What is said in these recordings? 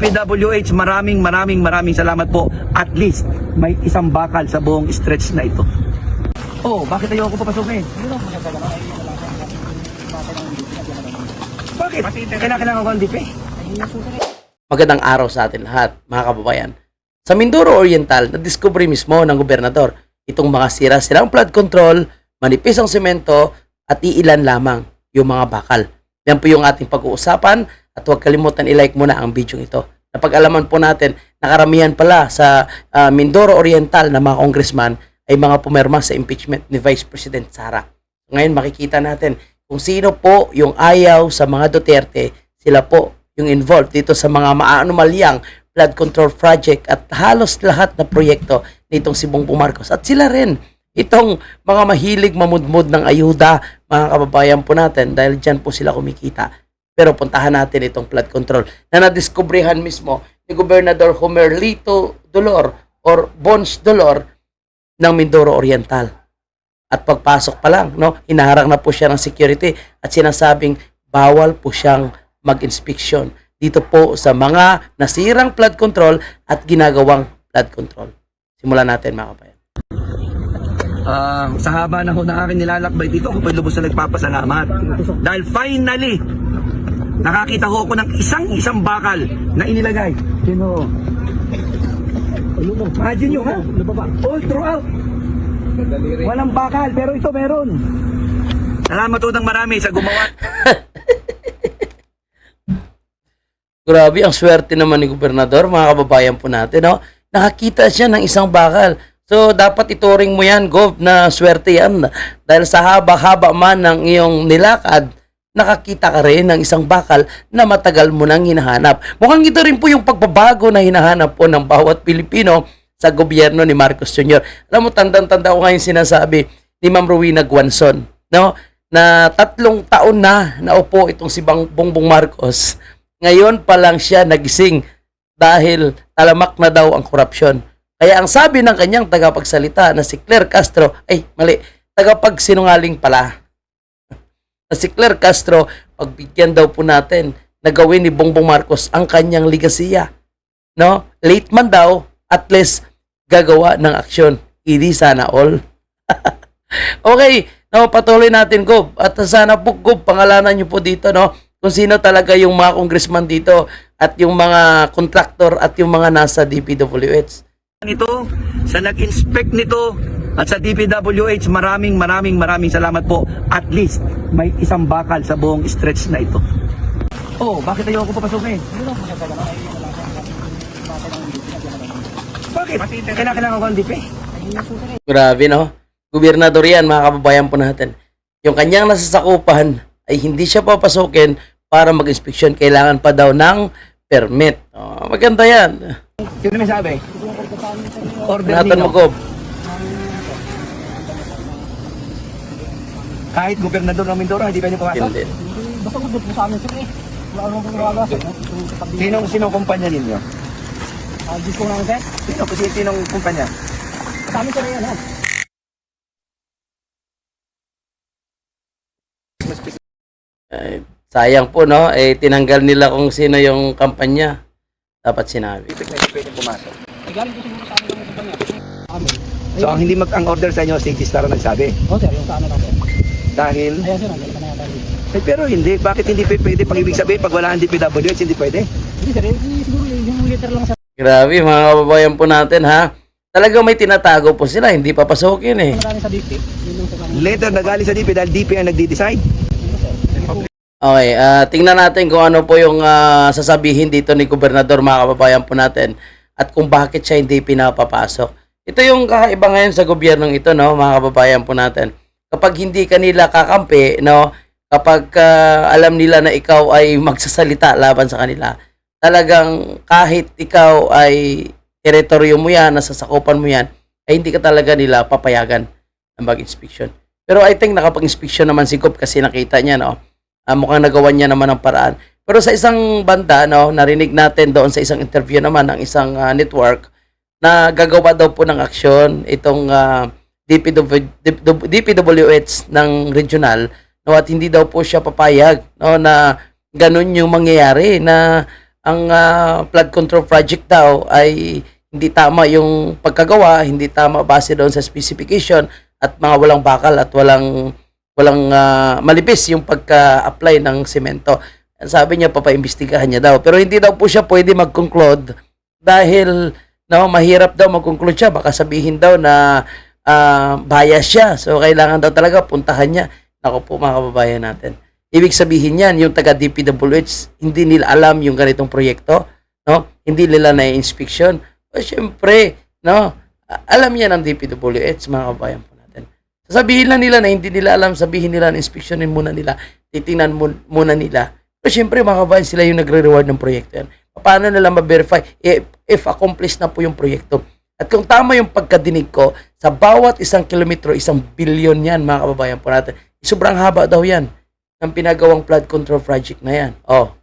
PWH, maraming maraming maraming salamat po. At least, may isang bakal sa buong stretch na ito. Oh, bakit ayoko papasukin? Bakit? Kailangan ko ang DP. Magandang araw sa atin lahat, mga kababayan. Sa Mindoro Oriental, na-discover mismo ng gobernador itong mga sira-sirang flood control, manipis ang semento, at iilan lamang yung mga bakal. Yan po yung ating pag-uusapan at huwag kalimutan i-like muna ang video ito. Napag-alaman po natin na karamihan pala sa ah, Mindoro Oriental na mga congressman ay mga pumirma sa impeachment ni Vice President Sara. Ngayon makikita natin kung sino po yung ayaw sa mga Duterte, sila po yung involved dito sa mga maanomalyang flood control project at halos lahat na proyekto nitong si Bongbong Marcos. At sila rin, itong mga mahilig mamudmud ng ayuda, mga kababayan po natin, dahil dyan po sila kumikita. Pero puntahan natin itong flood control na nadiskubrihan mismo ni Gobernador Homer Lito Dolor or Bons Dolor ng Mindoro Oriental. At pagpasok pa lang, no, hinaharang na po siya ng security at sinasabing bawal po siyang mag-inspeksyon dito po sa mga nasirang flood control at ginagawang flood control. Simulan natin mga kabayan. Ah, sa haba na ho ng aking nilalakbay dito, ako pa lubos na nagpapasalamat. Dahil finally, nakakita ho ako ng isang-isang bakal na inilagay. Sino? Imagine nyo ha? All throughout. Walang bakal, pero ito meron. Salamat ho ng marami sa gumawa. Grabe, ang swerte naman ni Gobernador, mga kababayan po natin, no? Nakakita siya ng isang bakal. So, dapat ituring mo yan, Gov, na swerte yan. Dahil sa haba-haba man ng iyong nilakad, nakakita ka rin ng isang bakal na matagal mo nang hinahanap. Mukhang ito rin po yung pagbabago na hinahanap po ng bawat Pilipino sa gobyerno ni Marcos Jr. Alam mo, tandang-tanda ko ngayon sinasabi ni Ma'am Rowena Guanzon, no? na tatlong taon na naupo itong si Bang Bongbong Marcos. Ngayon pa lang siya nagising dahil talamak na daw ang korupsyon. Kaya ang sabi ng kanyang tagapagsalita na si Claire Castro, ay mali, tagapagsinungaling pala. Na si Claire Castro, pagbigyan daw po natin na gawin ni Bongbong Marcos ang kanyang ligasiya. No? Late man daw, at least gagawa ng aksyon. Hindi sana all. okay, no, patuloy natin, Gob. At sana po, Gob, pangalanan nyo po dito, no? Kung sino talaga yung mga congressman dito at yung mga contractor at yung mga nasa DPWH. Ito, sa nag-inspect nito at sa DPWH, maraming maraming maraming salamat po. At least, may isang bakal sa buong stretch na ito. Oh, bakit ayoko papasukin? Bakit? Kailangan kailangan ko ang DP. Grabe, no? Gobernador yan, mga kababayan po natin. Yung kanyang nasasakupan ay hindi siya papasukin para mag-inspeksyon. Kailangan pa daw ng permit. Oh, maganda yan. Sino may sabi? Order Natan mo, nino. Gob. Kahit gobernador ng Mindoro, hindi pwede pumasok? Hindi. Basta ko po sa amin sir eh. Wala akong gumagawa sir. Sinong, sinong kumpanya ninyo? Ah, disco namin sir. Sino, kasi sinong kumpanya? Sa amin sir yan ha. Ay, sayang po, no? Eh, tinanggal nila kung sino yung kampanya. Dapat sinabi. Hindi pwede, pwede pumasok. Eh, galing po siguro sa amin ng kumpanya. Amin. So, ang hindi mag ang order sa inyo, City Star ang nagsabi. Oh sir, yung sa amin. Dahil, Ayan sir, nandiyan ka na yata. eh, pero hindi. Bakit hindi pwede? Pag ibig sabihin, pag wala ang DPWH, hindi pwede. Hindi sir, eh, siguro yung liter lang sir. Grabe, mga kababayan po natin, ha? Talagang may tinatago po sila, hindi papasukin eh. Sa yung sa amin. Later, nagali sa DP dahil DP ang nagdi-decide. Okay, ah, tingnan natin kung ano po yung ah, sasabihin dito ni Gobernador, mga kababayan po natin, at kung bakit siya hindi pinapapasok. Ito yung kakaiba ngayon sa gobyernong ito, no, mga kababayan po natin. Kapag hindi kanila kakampi, no, kapag ah, alam nila na ikaw ay magsasalita laban sa kanila, talagang kahit ikaw ay teritoryo mo yan, nasasakupan mo yan, ay hindi ka talaga nila papayagan na mag-inspection. Pero I think nakapag-inspection naman si Gop kasi nakita niya, no, Ah, mukhang nagawa niya naman ng paraan. Pero sa isang banda, no, narinig natin doon sa isang interview naman ng isang ah, network na gagawa daw po ng aksyon itong ah, DPW, DPWH ng regional no, at hindi daw po siya papayag no, na ganun yung mangyayari na ang ah, flood control project daw ay hindi tama yung pagkagawa, hindi tama base doon sa specification at mga walang bakal at walang walang ah, malipis yung pagka-apply ng semento. Sabi niya papaimbestigahan niya daw. Pero hindi daw po siya pwede mag-conclude dahil no, mahirap daw mag-conclude siya. Baka sabihin daw na ah, bias siya. So kailangan daw talaga puntahan niya. Nako po mga kababayan natin. Ibig sabihin yan, yung taga DPWH, hindi nila alam yung ganitong proyekto, no? Hindi nila na-inspection. O syempre, no? Alam yan ng DPWH, mga kababayan Sasabihin lang nila na hindi nila alam, sabihin nila na inspeksyonin muna nila, titingnan mun- muna nila. Pero syempre, mga kababayan, sila yung nagre-reward ng proyekto yan. Paano nila ma-verify if, if accomplished na po yung proyekto? At kung tama yung pagkadinig ko, sa bawat isang kilometro, isang bilyon yan, mga kababayan po natin. Sobrang haba daw yan ng pinagawang flood control project na yan. Oh,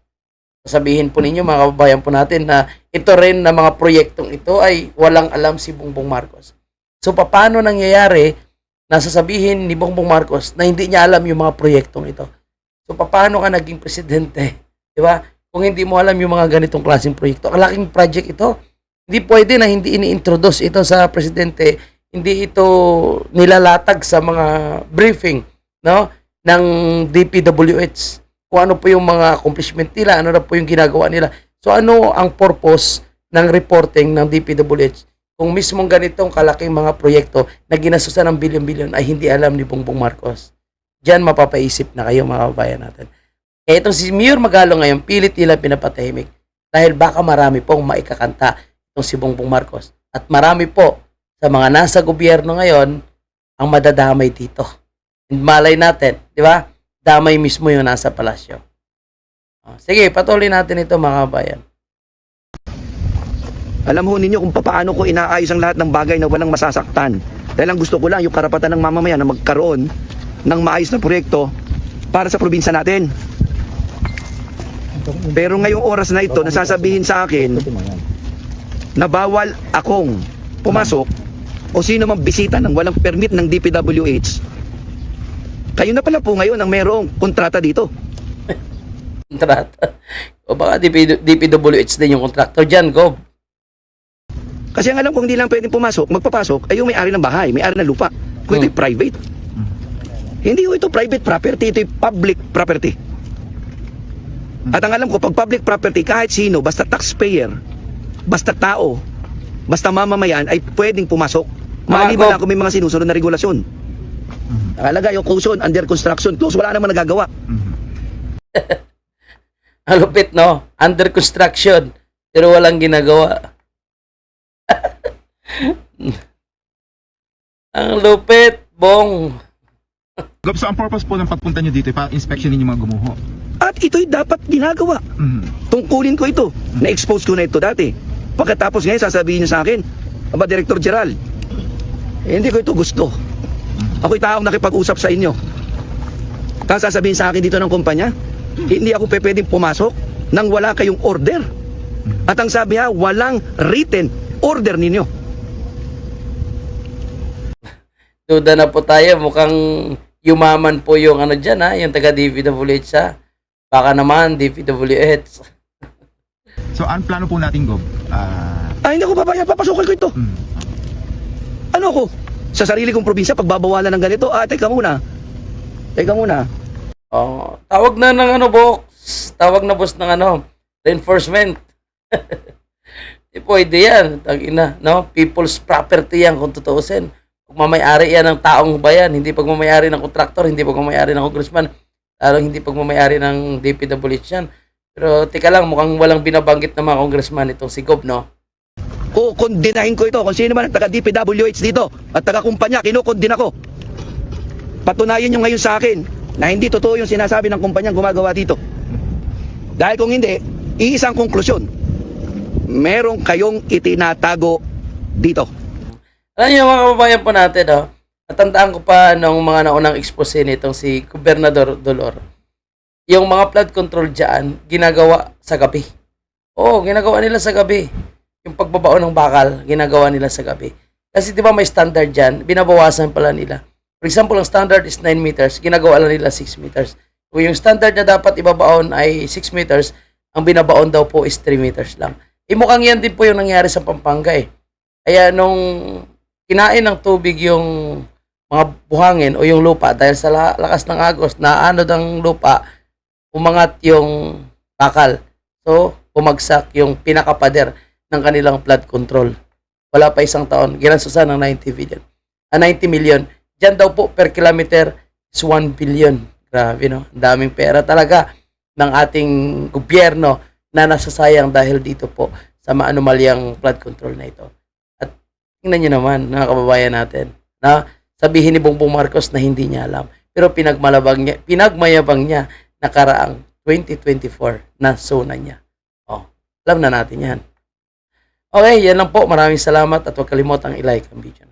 sasabihin po ninyo mga kababayan po natin na ito rin na mga proyektong ito ay walang alam si Bongbong Marcos. So paano nangyayari na sasabihin ni Bongbong Marcos na hindi niya alam yung mga proyektong ito? So paano ka naging presidente? Di ba? Kung hindi mo alam yung mga ganitong klaseng proyekto. Ang laking project ito. Hindi pwede na hindi ini-introduce ito sa presidente. Hindi ito nilalatag sa mga briefing, no? ng DPWH. Kung ano po yung mga accomplishment nila, ano na po yung ginagawa nila. So ano ang purpose ng reporting ng DPWH kung mismong ganitong kalaking mga proyekto na ginasusan ng bilyon-bilyon ay hindi alam ni Bongbong Marcos. Diyan mapapaisip na kayo mga kababayan natin. Eh itong si Mayor Magalo ngayon, pilit nila pinapatahimik dahil baka marami pong maikakanta itong si Bongbong Marcos. At marami po sa mga nasa gobyerno ngayon ang madadamay dito. And malay natin, di ba? Damay mismo yung nasa palasyo. Ah, Sige, patuloy natin ito mga kabayan. Alam ho ninyo kung paano ko inaayos ang lahat ng bagay na walang masasaktan. Dahil ang gusto ko lang yung karapatan ng mamamayan na magkaroon ng maayos na proyekto para sa probinsya natin. Pero ngayong oras na ito, nasasabihin sa akin na bawal akong pumasok o sino mang bisita ng walang permit ng DPWH. Kayo na pala po ngayon ang merong kontrata dito. Kontrata. o baka DP, DPWH din yung contractor dyan, go. Kasi ang alam ko hindi lang pwedeng pumasok, magpapasok ay yung may-ari ng bahay, may-ari ng lupa. Kung ito'y private. Hindi ho ito private property, ito'y public property. At ang alam ko, pag public property, kahit sino, basta taxpayer, basta tao, basta mamamayan, ay pwedeng pumasok. Maliban Ako- lang kung may mga sinusunod na regulasyon. Nakalagay yung caution, under construction, close, wala namang nagagawa. Ang lupit, no? Under construction. Pero walang ginagawa. Ang lupit, bong. Gob, so ang purpose po ng pagpunta nyo dito, para inspection ninyo mga gumuho. At ito'y dapat ginagawa. Mhm. tungkulin ko ito. Na-expose ko na ito dati. Pagkatapos ngayon, sasabihin niyo sa akin, Aba, Director Gerald, eh, hindi ko ito gusto. Ako'y taong nakipag-usap sa inyo. Tapos sasabihin sa akin dito ng kumpanya, hindi ako pe- pwedeng pumasok nang wala kayong order. At ang sabi ha, walang written order ninyo. Duda na po tayo. Mukhang yumaman po yung ano dyan, ha? Yung taga DPWH, ha? Baka naman, DPWH. So, ang plano po natin, Gob, ah, Ah, hindi ako papaya, papasukin ko ito. mm, Ano ako? Sa sarili kong probinsya, pagbabawalan ng ganito, ah, teka muna. Teka muna. Oh, tawag na ng ano, box. Tawag na boss ng ano, reinforcement. Di pwede yan. Tagina, no? People's property yan kung tutuusin. Pagmamayari yan ng taong bayan, hindi pagmamayari ng kontraktor, hindi pagmamayari ng congressman, lalo hindi pagmamayari ng DPWH yan. Pero tika lang, mukhang walang binabanggit ng mga congressman itong si Gob, no? kukondinahin ko ito kung sino man ang taga DPWH dito at taga kumpanya, kinukondina ko. Patunayan nyo ngayon sa akin na hindi totoo yung sinasabi ng kumpanyang gumagawa dito. Dahil kung hindi, iisang konklusyon. Meron kayong itinatago dito. Alam niyo mga kababayan po natin, oh, natandaan ko pa nung mga naunang expose nitong si Gobernador Dolor. Yung mga flood control dyan, ginagawa sa gabi. Oo, ginagawa nila sa gabi. Yung pagbabaon ng bakal, ginagawa nila sa gabi. Kasi di ba may standard dyan, binabawasan pala nila. For example, ang standard is 9 meters, ginagawa lang nila 6 meters. Kung yung standard na dapat ibabaon ay 6 meters, ang binabaon daw po is 3 meters lang. Eh mukhang yan din po yung nangyari sa Pampanga eh. Kaya nung kinain ng tubig yung mga buhangin o yung lupa dahil sa la- lakas ng agos na ano ng lupa, umangat yung bakal. So, bumagsak yung pinakapader ng kanilang flood control. Wala pa isang taon. Ginasusan ng 90 billion. Ah, 90 million. Diyan daw po per kilometer is 1 billion. Grabe no. Ang daming pera talaga ng ating gobyerno na nasasayang dahil dito po sa maanumalyang flood control na ito. Tingnan nyo naman, mga kababayan natin, na sabihin ni Bongbong Marcos na hindi niya alam. Pero pinagmalabang niya, pinagmayabang niya nakaraang 2024 na zona niya. Oh, alam na natin yan. Okay, yan lang po. Maraming salamat at huwag kalimutang i-like ang video.